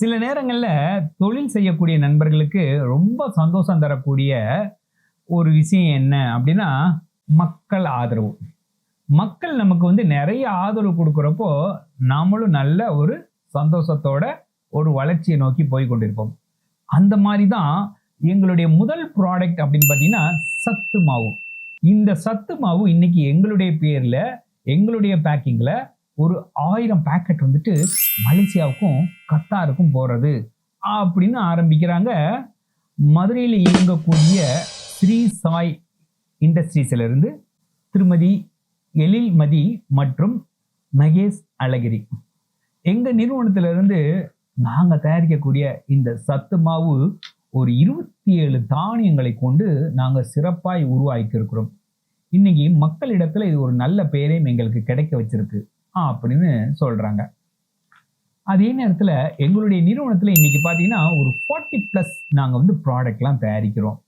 சில நேரங்களில் தொழில் செய்யக்கூடிய நண்பர்களுக்கு ரொம்ப சந்தோஷம் தரக்கூடிய ஒரு விஷயம் என்ன அப்படின்னா மக்கள் ஆதரவு. மக்கள் நமக்கு வந்து நிறைய ஆதரவு கொடுக்குறப்போ நாமளும் நல்ல ஒரு சந்தோஷத்தோட ஒரு வளர்ச்சியை நோக்கி போய் கொண்டிருப்போம். அந்த மாதிரி தான் எங்களுடைய முதல் ப்ராடக்ட் அப்படின்னு பார்த்தீங்கன்னா சத்து மாவு. இந்த சத்து மாவு இன்னைக்கு எங்களுடைய பேரில் எங்களுடைய பேக்கிங்கில் ஒரு ஆயிரம் பேக்கெட் வந்துட்டு மலேசியாவுக்கும் கத்தாருக்கும் போகிறது அப்படின்னு ஆரம்பிக்கிறாங்க. மதுரையில் இயங்கக்கூடிய ஸ்ரீ சாய் இண்டஸ்ட்ரீஸிலிருந்து திருமதி எழில்மதி மற்றும் மகேஷ் அழகிரி. எங்கள் நிறுவனத்திலிருந்து நாங்கள் தயாரிக்கக்கூடிய இந்த சத்து மாவு ஒரு இருபத்தி ஏழு தானியங்களை கொண்டு நாங்கள் சிறப்பாய் உருவாக்கி இருக்கிறோம் இன்னைக்கு மக்களிடத்தில் இது ஒரு நல்ல பெயரையும் எங்களுக்கு கிடைக்க வச்சிருக்கு. அப்படின்னு சொல்றாங்க. அதே நேரத்தில் எங்களுடைய நிறுவனத்தில் இன்னைக்கு பார்த்தீங்கன்னா ஒரு ஃபார்ட்டி ப்ளஸ் நாங்கள் வந்து ப்ராடக்ட்லாம் தயாரிக்கிறோம்.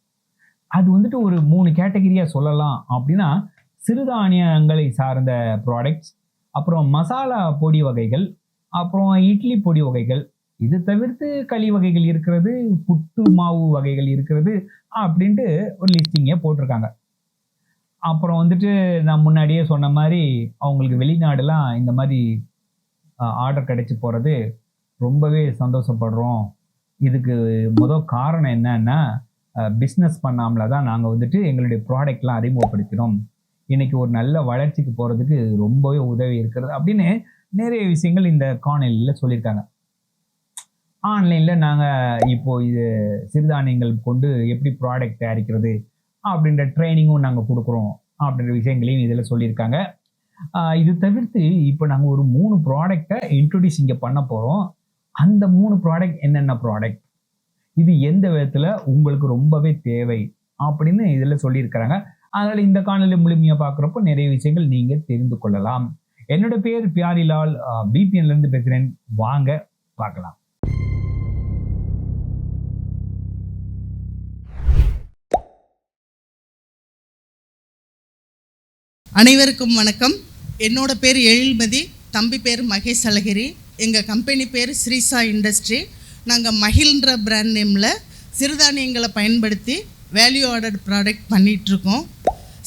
அது வந்துட்டு ஒரு மூணு கேட்டகரியாக சொல்லலாம் அப்படின்னா சிறுதானியங்களை சார்ந்த ப்ராடக்ட்ஸ் அப்புறம் மசாலா பொடி வகைகள் அப்புறம் இட்லி பொடி வகைகள். இது தவிர்த்து களி வகைகள் இருக்கிறது புட்டு மாவு வகைகள் இருக்கிறது அப்படின்ட்டு ஒரு லிஸ்டிங்கே போட்டிருக்காங்க. அப்புறம் வந்துட்டு நான் முன்னாடியே சொன்ன மாதிரி அவங்களுக்கு வெளிநாடுலாம் இந்த மாதிரி ஆர்டர் கிடைச்சி போகிறது ரொம்பவே சந்தோஷப்படுறோம். இதுக்கு முதல் காரணம் என்னன்னா பிஸ்னஸ் பண்ணாமல தான் நாங்கள் வந்துட்டு எங்களுடைய ப்ராடக்ட்லாம் அறிமுகப்படுத்தினோம். இன்னைக்கு ஒரு நல்ல வளர்ச்சிக்கு போகிறதுக்கு ரொம்பவே உதவி இருக்கிறது அப்படின்னு நிறைய விஷயங்கள் இந்த காணொலியில் சொல்லியிருக்காங்க. ஆன்லைனில் நாங்கள் இப்போது இது சிறுதானியங்கள் கொண்டு எப்படி ப்ராடக்ட் தயாரிக்கிறது அப்படின்ற ட்ரைனிங்கும் நாங்கள் கொடுக்குறோம் அப்படின்ற விஷயங்களையும் இதில் சொல்லியிருக்காங்க. இது தவிர்த்து இப்போ நாங்கள் ஒரு மூணு ப்ராடக்டை இன்ட்ரடியூஸ் இங்கே பண்ண போகிறோம் அந்த மூணு ப்ராடக்ட் என்னென்ன ப்ராடக்ட் இது எந்த விதத்தில் உங்களுக்கு ரொம்பவே தேவை அப்படின்னு இதில் சொல்லியிருக்கிறாங்க. அதனால் இந்த காணொலி முழுமையாக பார்க்குறப்போ நிறைய விஷயங்கள் நீங்கள் தெரிந்து கொள்ளலாம். என்னோட பேர் பியாரிலால். பிபிஎன்லேருந்து பேசுகிறேன் வாங்க பார்க்கலாம். அனைவருக்கும் வணக்கம். என்னோட பேர் எழில்மதி தம்பி பேர் மகேஷ் அழகிரி எங்கள் கம்பெனி பேர் ஸ்ரீசா இண்டஸ்ட்ரி. நாங்கள் மகிழ்ன்ற பிராண்ட் நேமில் சிறுதானியங்களை பயன்படுத்தி வேல்யூ ஆர்டர் ப்ராடக்ட் பண்ணிகிட்ருக்கோம்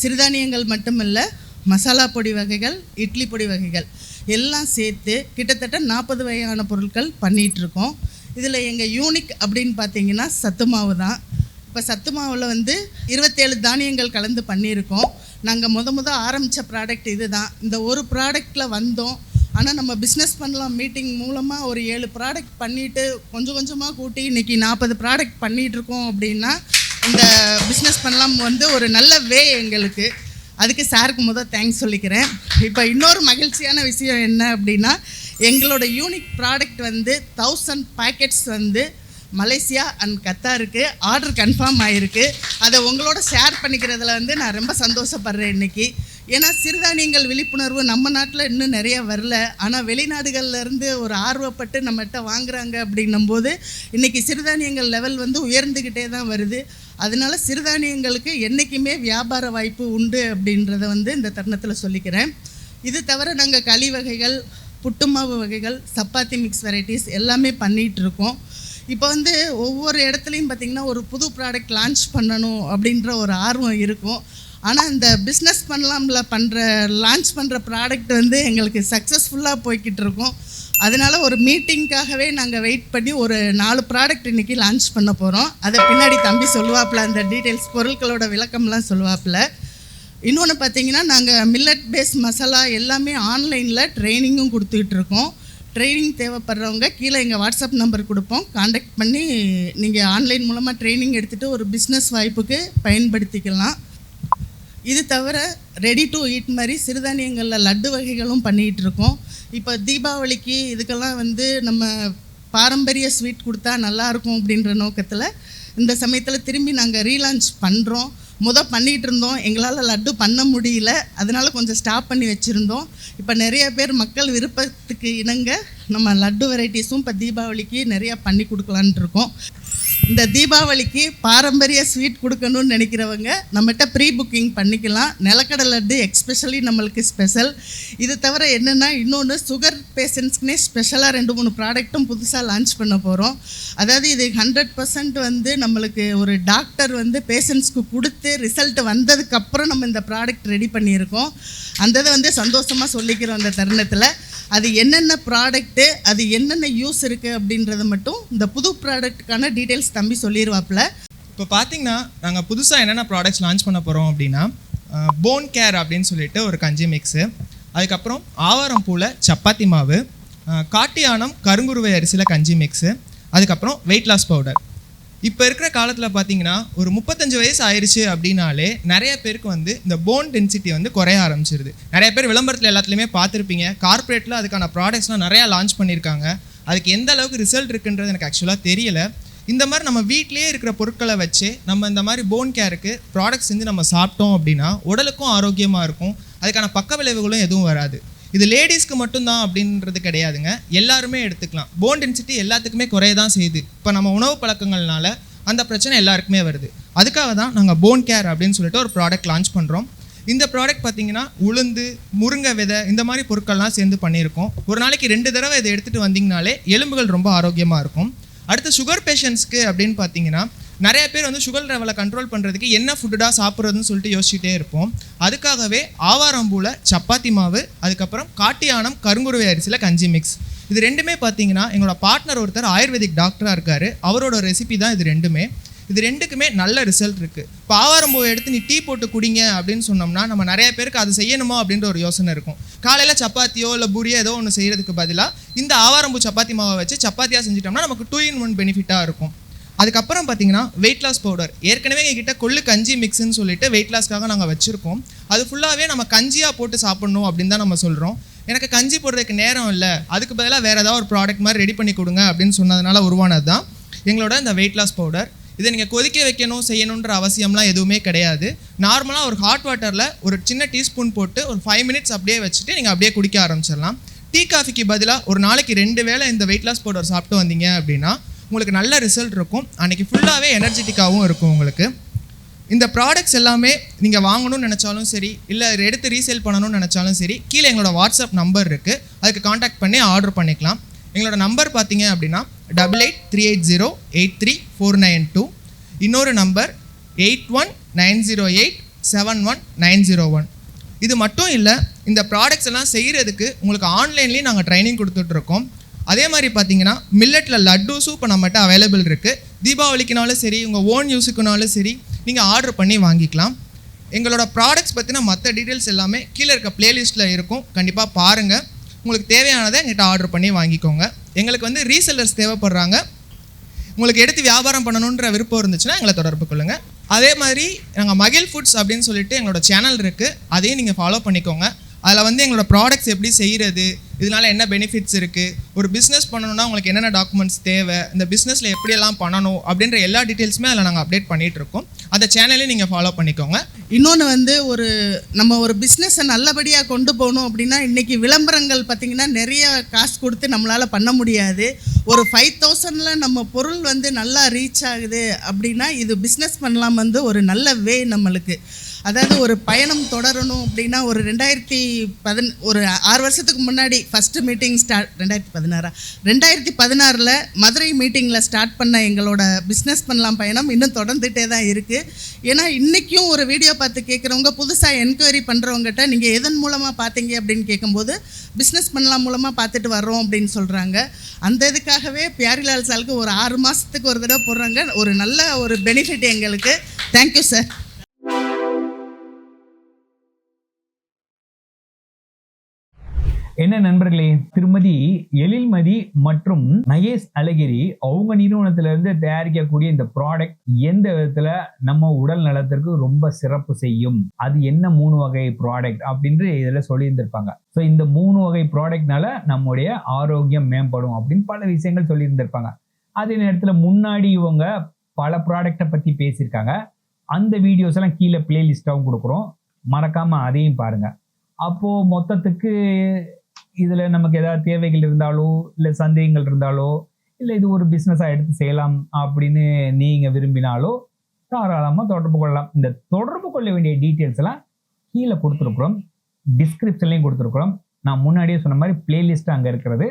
சிறுதானியங்கள் மட்டுமல்ல மசாலா பொடி வகைகள் இட்லி பொடி வகைகள் எல்லாம் சேர்த்து கிட்டத்தட்ட நாற்பது வகையான பொருட்கள் பண்ணிகிட்ருக்கோம் இதில் எங்கள் யூனிக் அப்படின்னு பார்த்தீங்கன்னா சத்து மாவு தான். இப்போ சத்து மாவில் வந்து இருபத்தேழு தானியங்கள் கலந்து பண்ணியிருக்கோம். நாங்கள் முத முத ஆரம்பித்த ப்ராடக்ட் இது தான் இந்த ஒரு ப்ராடக்டில் வந்தோம். ஆனால் நம்ம பிஸ்னஸ் பண்ணலாம் மீட்டிங் மூலமாக ஒரு ஏழு ப்ராடக்ட் பண்ணிவிட்டு கொஞ்சம் கொஞ்சமாக கூட்டி இன்றைக்கி நாற்பது ப்ராடக்ட் பண்ணிகிட்ருக்கோம் அப்படின்னா இந்த பிஸ்னஸ் பண்ணலாம் வந்து ஒரு நல்ல வே எங்களுக்கு. அதுக்கு சாருக்கு முதல் தேங்க்ஸ் சொல்லிக்கிறேன். இப்போ இன்னொரு மகிழ்ச்சியான விஷயம் என்ன அப்படின்னா எங்களோட யூனிக் ப்ராடக்ட் வந்து தௌசண்ட் பேக்கெட்ஸ் வந்து மலேசியா அண்ட் கத்தாருக்கு ஆர்டர் கன்ஃபார்ம் ஆகிருக்கு அதை உங்களோட ஷேர் பண்ணிக்கிறதுல வந்து நான் ரொம்ப சந்தோஷப்படுறேன் இன்றைக்கி ஏன்னா சிறுதானியங்கள் விழிப்புணர்வு நம்ம நாட்டில் இன்னும் நிறைய வரல. ஆனால் வெளிநாடுகள்லேருந்து ஒரு ஆர்வப்பட்டு நம்மகிட்ட வாங்குறாங்க அப்படின்னும்போது இன்றைக்கி சிறுதானியங்கள் லெவல் வந்து உயர்ந்துக்கிட்டே தான் வருது. அதனால சிறுதானியங்களுக்கு என்றைக்குமே வியாபார வாய்ப்பு உண்டு அப்படின்றத வந்து இந்த தருணத்தில் சொல்லிக்கிறேன். இது தவிர நாங்கள் களி வகைகள் புட்டுமாவு வகைகள் சப்பாத்தி மிக்ஸ் வெரைட்டிஸ் எல்லாமே பண்ணிகிட்ருக்கோம் இப்போ வந்து ஒவ்வொரு இடத்துலையும் பார்த்திங்கன்னா ஒரு புது ப்ராடக்ட் லான்ச் பண்ணணும் அப்படின்ற ஒரு ஆர்வம் இருக்கும். ஆனால் இந்த பிஸ்னஸ் பண்ணலாம்ல பண்ணுற லான்ச் பண்ணுற ப்ராடக்ட் வந்து எங்களுக்கு சக்ஸஸ்ஃபுல்லாக போய்கிட்டு இருக்கோம். அதனால ஒரு மீட்டிங்க்காகவே நாங்கள் வெயிட் பண்ணி ஒரு நாலு ப்ராடக்ட் இன்றைக்கி லான்ச் பண்ண போகிறோம் அதை பின்னாடி தம்பி சொல்லுவாப்பில் அந்த டீட்டெயில்ஸ் பொருட்களோட விளக்கம்லாம் சொல்லுவாப்பில். இன்னொன்று பார்த்தீங்கன்னா நாங்கள் மில்லட் பேஸ் மசாலா எல்லாமே ஆன்லைனில் ட்ரைனிங்கும் கொடுத்துக்கிட்டு இருக்கோம். ட்ரைனிங் தேவைப்படுறவங்க கீழே எங்கள் வாட்ஸ்அப் நம்பர் கொடுப்போம். காண்டாக்ட் பண்ணி நீங்கள் ஆன்லைன் மூலமாக ட்ரைனிங் எடுத்துகிட்டு ஒரு பிஸ்னஸ் வாய்ப்புக்கு பயன்படுத்திக்கலாம். இது தவிர ரெடி டு ஈட் மாதிரி சிறுதானியங்களில் லட்டு வகைகளும் பண்ணிகிட்டு இருக்கோம். இப்போ தீபாவளிக்கு இதுக்கெல்லாம் வந்து நம்ம பாரம்பரிய ஸ்வீட் கொடுத்தா நல்லாயிருக்கும் அப்படின்ற நோக்கத்தில் இந்த சமயத்தில் திரும்பி நாங்கள் ரீலான்ச் பண்ணுறோம் முத பண்ணிகிட்டு இருந்தோம். எங்களால் லட்டு பண்ண முடியல. அதனால் கொஞ்சம் ஸ்டாப் பண்ணி வச்சுருந்தோம். இப்போ நிறைய பேர் மக்கள் விருப்பத்துக்கு இணங்க நம்ம லட்டு வெரைட்டிஸும் இப்போ தீபாவளிக்கு நிறையா பண்ணி கொடுக்கலான்ட்டு இருக்கோம். இந்த தீபாவளிக்கு பாரம்பரிய ஸ்வீட் கொடுக்கணும்னு நினைக்கிறவங்க நம்மகிட்ட ப்ரீ புக்கிங் பண்ணிக்கலாம். நிலக்கடலை லட்டு எக்ஸ்பெஷலி நம்மளுக்கு ஸ்பெஷல் இது தவிர என்னென்னா இன்னொன்று சுகர் பேஷண்ட்ஸ்க்குனே ஸ்பெஷலாக ரெண்டு மூணு ப்ராடக்ட்டும் புதுசாக லான்ச் பண்ண போகிறோம் அதாவது இது ஹண்ட்ரட் பர்சன்ட் வந்து நம்மளுக்கு ஒரு டாக்டர் வந்து பேஷண்ட்ஸ்க்கு கொடுத்து ரிசல்ட் வந்ததுக்கப்புறம் நம்ம இந்த ப்ராடக்ட் ரெடி பண்ணியிருக்கோம். அந்த இதை வந்து சந்தோஷமாக சொல்லிக்கிறோம் அந்த தருணத்தில். அது என்னென்ன ப்ராடக்ட்டு அது என்னென்ன யூஸ் இருக்குது அப்படின்றத மட்டும் இந்த புது ப்ராடக்ட்டுக்கான டீட்டெயில்ஸ் தம்பி சொல்லிடுவாப்பில் இப்போ பார்த்தீங்கன்னா நாங்கள் புதுசாக என்னென்ன ப்ராடக்ட்ஸ் லான்ச் பண்ண போகிறோம் அப்படின்னா போன் கேர் அப்படின்னு சொல்லிட்டு ஒரு கஞ்சி மிக்ஸு அதுக்கப்புறம் ஆவாரம் பூவில் சப்பாத்தி மாவு காட்டியானம் கருங்குருவை அரிசியில் கஞ்சி மிக்ஸு அதுக்கப்புறம் வெயிட் லாஸ் பவுடர் இப்போ இருக்கிற காலத்தில் பார்த்தீங்கன்னா ஒரு முப்பத்தஞ்சு வயசு ஆயிடுச்சு அப்படின்னாலே நிறைய பேருக்கு வந்து இந்த போன் டென்சிட்டி வந்து குறைய ஆரம்பிச்சிருது. நிறைய பேர் விளம்பரத்தில் எல்லாத்துலேயுமே பார்த்துருப்பீங்க. கார்ப்பரேட்டில் அதுக்கான ப்ராடக்ட்ஸ்லாம் நிறையா லான்ச் பண்ணியிருக்காங்க. அதுக்கு எந்த அளவுக்கு ரிசல்ட் இருக்குன்றது எனக்கு ஆக்சுவலாக தெரியல. இந்த மாதிரி நம்ம வீட்டிலேயே இருக்கிற பொருட்களை வச்சு நம்ம இந்த மாதிரி போன் கேருக்கு ப்ராடக்ட்ஸ் செஞ்சு நம்ம சாப்பிட்டோம் அப்படின்னா உடலுக்கும் ஆரோக்கியமாக இருக்கும். அதுக்கான பக்க விளைவுகளும் எதுவும் வராது. இது லேடிஸ்க்கு மட்டும்தான் அப்படின்றது கிடையாதுங்க. எல்லாருமே எடுத்துக்கலாம். போன் டென்சிட்டி எல்லாத்துக்குமே குறைய தான் செய்யுது. இப்போ நம்ம உணவு பழக்கங்கள்னால அந்த பிரச்சனை எல்லாருக்குமே வருது. அதுக்காக தான் நாங்கள் போன் கேர் அப்படின்னு சொல்லிட்டு ஒரு ப்ராடக்ட் லான்ச் பண்ணுறோம் இந்த ப்ராடக்ட் பார்த்தீங்கன்னா உளுந்து முருங்கை விதை இந்த மாதிரி பொருட்கள்லாம் சேர்ந்து பண்ணியிருக்கோம். ஒரு நாளைக்கு ரெண்டு தடவை இதை எடுத்துகிட்டு வந்தீங்கனாலே எலும்புகள் ரொம்ப ஆரோக்கியமாக இருக்கும். அடுத்து சுகர் பேஷண்ட்ஸ்க்கு அப்படின்னு பார்த்தீங்கன்னா நிறைய பேர் வந்து சுகர் லெவலை கண்ட்ரோல் பண்ணுறதுக்கு என்ன ஃபுட்டுடா சாப்பிட்றதுன்னு சொல்லிட்டு யோசிச்சுட்டே இருப்போம். அதுக்காகவே ஆவாரம்பூவில் சப்பாத்தி மாவு அதுக்கப்புறம் காட்டியானம் கருங்குருவை அரிசியில் கஞ்சி மிக்ஸ் இது ரெண்டுமே பார்த்தீங்கன்னா எங்களோட பார்ட்னர் ஒருத்தர் ஆயுர்வேதிக் டாக்டராக இருக்கார். அவரோட ரெசிபி தான் இது ரெண்டுமே. இது ரெண்டுக்குமே நல்ல ரிசல்ட் இருக்குது இப்போ ஆவாரம்பூவை எடுத்து நீ டீ போட்டு குடிங்க அப்படின்னு சொன்னோம்னா நம்ம நிறைய பேருக்கு அது செய்யணுமோ அப்படின்ற ஒரு யோசனை இருக்கும். காலையில் சப்பாத்தியோ இல்லை பூரியோ ஏதோ ஒன்று செய்கிறதுக்கு பதிலாக இந்த ஆவாரம்பூ சப்பாத்தி மாவை வச்சு சப்பாத்தியாக செஞ்சிட்டோம்னா நமக்கு டூ இன் ஒன் பெனிஃபிட்டாக இருக்கும். அதுக்கப்புறம் பார்த்தீங்கன்னா வெயிட் லாஸ் பவுடர் ஏற்கனவே எங்ககிட்ட கொள்ளு கஞ்சி மிக்ஸ்ன்னு சொல்லிட்டு வெயிட் லாஸ்க்காக நாங்கள் வச்சுருக்கோம். அது ஃபுல்லாகவே நம்ம கஞ்சியாக போட்டு சாப்பிட்ணும் அப்படின்னு தான் நம்ம சொல்கிறோம் எனக்கு கஞ்சி போடுறதுக்கு நேரம் இல்லை. அதுக்கு பதிலாக வேறு ஏதாவது ஒரு ப்ராடக்ட் மாதிரி ரெடி பண்ணி கொடுங்க அப்படின்னு சொன்னதுனால உருவானது தான் எங்களோட இந்த வெயிட் லாஸ் பவுடர் இதை நீங்கள் கொதிக்க வைக்கணும் செய்யணுன்ற அவசியம்லாம் எதுவுமே கிடையாது. நார்மலாக ஒரு ஹாட் வாட்டரில் ஒரு சின்ன டீஸ்பூன் போட்டு ஒரு ஃபைவ் மினிட்ஸ் அப்படியே வச்சுட்டு நீங்கள் அப்படியே குடிக்க ஆரம்பிச்சிடலாம். டீ காஃபிக்கு பதிலாக ஒரு நாளைக்கு ரெண்டு வேளை இந்த வெயிட் லாஸ் பவுடர் சாப்பிட்டு வந்தீங்க அப்படின்னா உங்களுக்கு நல்ல ரிசல்ட் இருக்கும். அன்றைக்கி ஃபுல்லாகவே எனர்ஜெட்டிக்காகவும் இருக்கும் உங்களுக்கு. இந்த ப்ராடக்ட்ஸ் எல்லாமே நீங்கள் வாங்கணும்னு நினச்சாலும் சரி இல்லை எடுத்து ரீசேல் பண்ணணும்னு நினச்சாலும் சரி கீழே எங்களோட வாட்ஸ்அப் நம்பர் இருக்குது அதுக்கு காண்டாக்ட் பண்ணி ஆர்டர் பண்ணிக்கலாம். எங்களோட நம்பர் பார்த்தீங்க அப்படின்னா double eight three eight zero eight three four nine two இன்னொரு number eight one nine zero eight seven one nine zero one இது மட்டும் இல்லை இந்த ப்ராடக்ட்ஸ் எல்லாம் செய்கிறதுக்கு உங்களுக்கு ஆன்லைன்லேயும் நாங்கள் ட்ரைனிங் கொடுத்துட்ருக்கோம் அதே மாதிரி பார்த்தீங்கன்னா மில்லட்டில் லட்டூஸும் இப்போ நம்மகிட்ட அவைலபிள் இருக்குது தீபாவளிக்குனாலும் சரி உங்கள் ஓன் யூஸுக்குனாலும் சரி நீங்கள் ஆர்டர் பண்ணி வாங்கிக்கலாம். எங்களோட ப்ராடக்ட்ஸ் பற்றின மற்ற டீட்டெயில்ஸ் எல்லாமே கீழே இருக்க ப்ளேலிஸ்ட்டில் இருக்கும். கண்டிப்பாக பாருங்கள் உங்களுக்கு தேவையானதை எங்கிட்ட ஆர்டர் பண்ணி வாங்கிக்கோங்க. எங்களுக்கு வந்து ரீசெல்லர்ஸ் தேவைப்படுறாங்க. உங்களுக்கு எடுத்து வியாபாரம் பண்ணணுன்ற விருப்பம் இருந்துச்சுன்னா எங்களை தொடர்பு கொள்ளுங்கள் அதே மாதிரி நாங்கள் மகிழ் ஃபுட்ஸ் அப்படின்னு சொல்லிட்டு எங்களோட சேனல் இருக்குது அதையும் நீங்கள் ஃபாலோ பண்ணிக்கோங்க. அதில் வந்து எங்களோட ப்ராடக்ட்ஸ் எப்படி செய்கிறது இதனால என்ன பெனிஃபிட்ஸ் இருக்குது ஒரு பிஸ்னஸ் பண்ணணும்னா உங்களுக்கு என்னென்ன டாக்குமெண்ட்ஸ் தேவை? இந்த பிஸ்னஸில் எப்படியெல்லாம் பண்ணணும்? அப்படின்ற எல்லா டீட்டெயில்ஸுமே அதில் நாங்கள் அப்டேட் பண்ணிகிட்ருக்கோம் அந்த சேனலையும் நீங்கள் ஃபாலோ பண்ணிக்கோங்க. இன்னொன்று வந்து ஒரு நம்ம ஒரு பிஸ்னஸை நல்லபடியாக கொண்டு போகணும் அப்படின்னா இன்றைக்கி விளம்பரங்கள் பார்த்திங்கன்னா நிறைய காசு கொடுத்து நம்மளால் பண்ண முடியாது. ஒரு ஃபைவ் தௌசண்டில் நம்ம பொருள் வந்து நல்லா ரீச் ஆகுது அப்படின்னா இது பிஸ்னஸ் பண்ணலாம் வந்து ஒரு நல்ல வே நம்மளுக்கு. அதாவது ஒரு பயணம் தொடரணும் அப்படின்னா ஒரு ரெண்டாயிரத்தி பதின ஒரு ஆறு வருஷத்துக்கு முன்னாடி ஃபஸ்ட்டு மீட்டிங் ஸ்டார்ட் ரெண்டாயிரத்தி பதினாறா? ரெண்டாயிரத்தி பதினாறில் மதுரை மீட்டிங்கில் ஸ்டார்ட் பண்ண எங்களோட பிஸ்னஸ் பண்ணலாம் பயணம் இன்னும் தொடர்ந்துகிட்டே தான் இருக்குது ஏன்னா இன்றைக்கும் ஒரு வீடியோ பார்த்து கேட்குறவங்க புதுசாக என்கொயரி பண்ணுறவங்ககிட்ட நீங்கள் எதன் மூலமாக பார்த்தீங்க அப்படின்னு கேட்கும்போது பிஸ்னஸ் பண்ணலாம் மூலமாக பார்த்துட்டு வர்றோம் அப்படின்னு சொல்கிறாங்க அந்த இதுக்காகவே பியாரிலால் சாலுக்கு ஒரு ஆறு மாதத்துக்கு ஒரு தடவை போடுறாங்க. ஒரு நல்ல ஒரு பெனிஃபிட் எங்களுக்கு. தேங்க்யூ சார் என்ன நண்பர்களே? திருமதி எழில்மதி மற்றும் மகேஷ் அழகிரி அவங்க நிறுவனத்துல இருந்து தயாரிக்கக்கூடிய இந்த ப்ராடக்ட் எந்த விதத்துல நம்ம உடல் நலத்திற்கு ரொம்ப சிறப்பு செய்யும்? அது என்ன மூணு வகை ப்ராடக்ட் அப்படின்னு இதுல சொல்லியிருந்திருப்பாங்க. ஸோ இந்த மூணு வகை ப்ராடக்ட்னால நம்முடைய ஆரோக்கியம் மேம்படும் அப்படின்னு பல விஷயங்கள் சொல்லியிருந்திருப்பாங்க. அதே நேரத்தில் முன்னாடி இவங்க பல ப்ராடக்டை பற்றி பேசியிருக்காங்க. அந்த வீடியோஸ் எல்லாம் கீழே பிளேலிஸ்டாகவும் கொடுக்குறோம். மறக்காமல் அதையும் பாருங்கள் அப்போது மொத்தத்துக்கு இதில் நமக்கு ஏதாவது தேவைகள் இருந்தாலோ இல்லை சந்தேகங்கள் இருந்தாலோ இல்லை இது ஒரு பிஸ்னஸாக எடுத்து செய்யலாம் அப்படின்னு நீங்கள் விரும்பினாலோ தாராளமாக தொடர்பு கொள்ளலாம். இந்த தொடர்பு கொள்ள வேண்டிய டீட்டெயில்ஸ் எல்லாம் கீழே கொடுத்துருக்குறோம். டிஸ்கிரிப்ஷன்லையும் கொடுத்துருக்குறோம். நான் முன்னாடியே சொன்ன மாதிரி பிளேலிஸ்ட் அங்கே இருக்கிறது.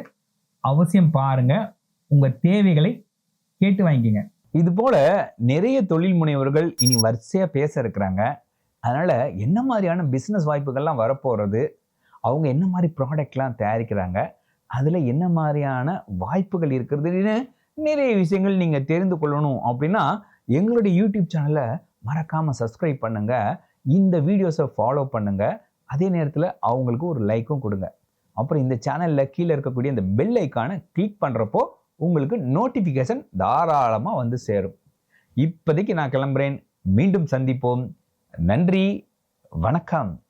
அவசியம் பாருங்கள் உங்கள் தேவைகளை கேட்டு வாங்கிக்கங்க. இது போல நிறைய தொழில் முனைவர்கள் இனி வரிசையாக பேச இருக்கிறாங்க. அதனால் என்ன மாதிரியான பிஸ்னஸ் வாய்ப்புகள்லாம் வரப்போகிறது அவங்க என்ன மாதிரி ப்ராடக்ட்லாம் தயாரிக்கிறாங்க? அதில் என்ன மாதிரியான வாய்ப்புகள் இருக்கிறதுன்னு நிறைய விஷயங்கள் நீங்கள் தெரிந்து கொள்ளணும் அப்படின்னா எங்களுடைய யூடியூப் சேனலை மறக்காமல் சப்ஸ்கிரைப் பண்ணுங்கள் இந்த வீடியோஸை ஃபாலோ பண்ணுங்கள் அதே நேரத்தில் அவங்களுக்கு ஒரு லைக்கும் கொடுங்க. அப்புறம் இந்த சேனலில் கீழே இருக்கக்கூடிய இந்த பெல் ஐக்கானை கிளிக் பண்ணுறப்போ உங்களுக்கு நோட்டிஃபிகேஷன் தாராளமாக வந்து சேரும். இப்போதைக்கு நான் கிளம்புறேன். மீண்டும் சந்திப்போம். நன்றி. வணக்கம்.